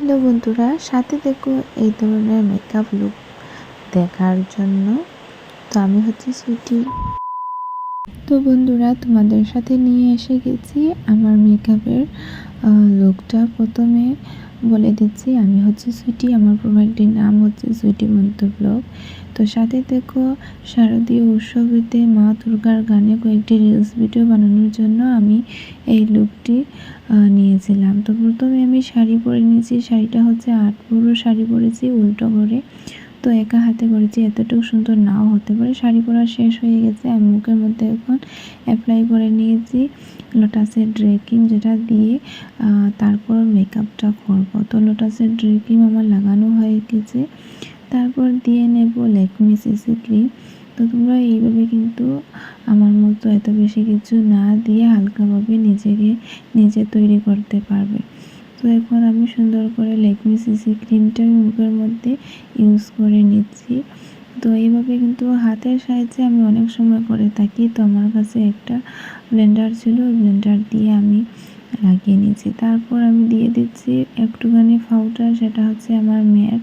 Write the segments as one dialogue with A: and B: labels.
A: Hello বন্ধুরা সাথে দেখো এই ধরনের মেকআপ লুক দেখার জন্য। তো আমি হচ্ছে সুইটি। তো বন্ধুরা, তোমাদের সাথে নিয়ে এসে গেছি আমার মেকআপের লুকটা প্রথমে বলে দিচ্ছি। আমি হচ্ছে সুইটি, আমার প্রোফাইলটির নাম হচ্ছে সুইটি মন্ত ব্লগ। তো সাথে দেখো, শারদীয় উৎসবেতে মা দুর্গার গানে কয়েকটি রিলস ভিডিও বানানোর জন্য আমি এই লুকটি নিয়েছিলাম। তো প্রথমে আমি শাড়ি পরে নিয়েছি। শাড়িটা হচ্ছে আট পুরো শাড়ি পরেছি, উল্টো করে তো একা হাতে করেছি, এতটুকু সুন্দর নাও হতে পারে। শাড়ি পরা শেষ হয়ে গেছে, আমি মুখের মধ্যে এখন অ্যাপ্লাই করে নিয়েছি লোটাসের ড্রেকিং যেটা দিয়ে তারপর মেকআপটা করব। তো লোটাসের ড্রেকিং আমার লাগানো হয়ে গেছে। তারপর দিয়ে নেব লেকমি সিসি ক্রিম তো তোমরা এইভাবে কিন্তু আমার মতো এত বেশি কিছু না দিয়ে হালকাভাবে নিজেকে, নিজে তৈরি করতে পারবে। তো এখন আমি সুন্দর করে লেকমি সিসি ক্রিমটা মুখের মধ্যে ইউজ করে নিচ্ছি। তো এইভাবে কিন্তু হাতের সাহায্যে আমি অনেক সময় করে থাকি। তো আমার কাছে একটা ব্লেন্ডার ছিল ব্লেন্ডার দিয়ে আমি লাগিয়ে নিয়েছি তারপর আমি দিয়ে দিচ্ছি একটুখানি পাউডার সেটা হচ্ছে আমার মেয়ের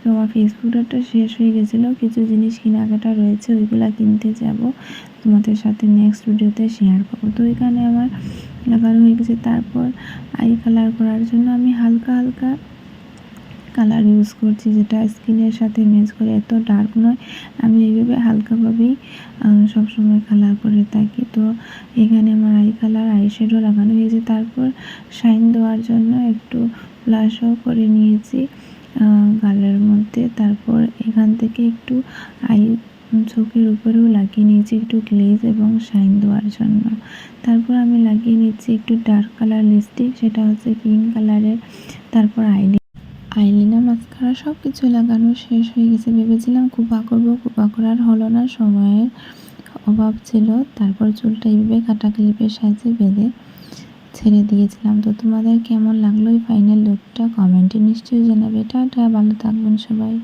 A: তো আমার ফেসবুকটা শেষ হয়ে গেছিল। কিছু জিনিস কেনাকাটা রয়েছে, ওইগুলা কিনতে যাব। তোমাদের সাথে নেক্সট ভিডিওতে শেয়ার করব। তো এখানে আমার লাগানো হয়ে গেছে। তারপর আই কালার করার জন্য আমি হালকা হালকা কালার ইউজ করছি, যেটা স্কিনের সাথে ম্যাচ করে। এত ডার্ক নয়। আমি এইভাবে হালকাভাবেই সবসময় কালার করে থাকি। তো এখানে আমার আই কালার আই শেডও লাগানো হয়েছে। তারপর শাইন দেওয়ার জন্য একটু ব্লাশও করে নিয়েছি। গালের মধ্যে। তারপর এখান থেকে একটু আই, চোখের উপরেও লাগিয়ে নিয়েছি একটু গ্লেজ এবং শাইন দেওয়ার জন্য। তারপর আমি লাগিয়ে নিচ্ছি একটু ডার্ক কালার লিপস্টিক, সেটা হচ্ছে পিঙ্ক কালারের। তারপর আইলি আইলিনা মাস্কারা সব কিছু লাগানো শেষ হয়ে গেছে। ভেবেছিলাম কুপা করব কুপা করার হলো না, সময়ের অভাব ছিল। তারপর চুলটা এইভাবে কাটা ক্লিপের সাহায্যে বেঁধে ছেড়ে দিয়েছিলাম। তো তোমাদের কেমন লাগল ফাইনাল লুকটা কমেন্টে নিশ্চয়ই জানাবে। টাটা, ভালো থাকবেন সবাই।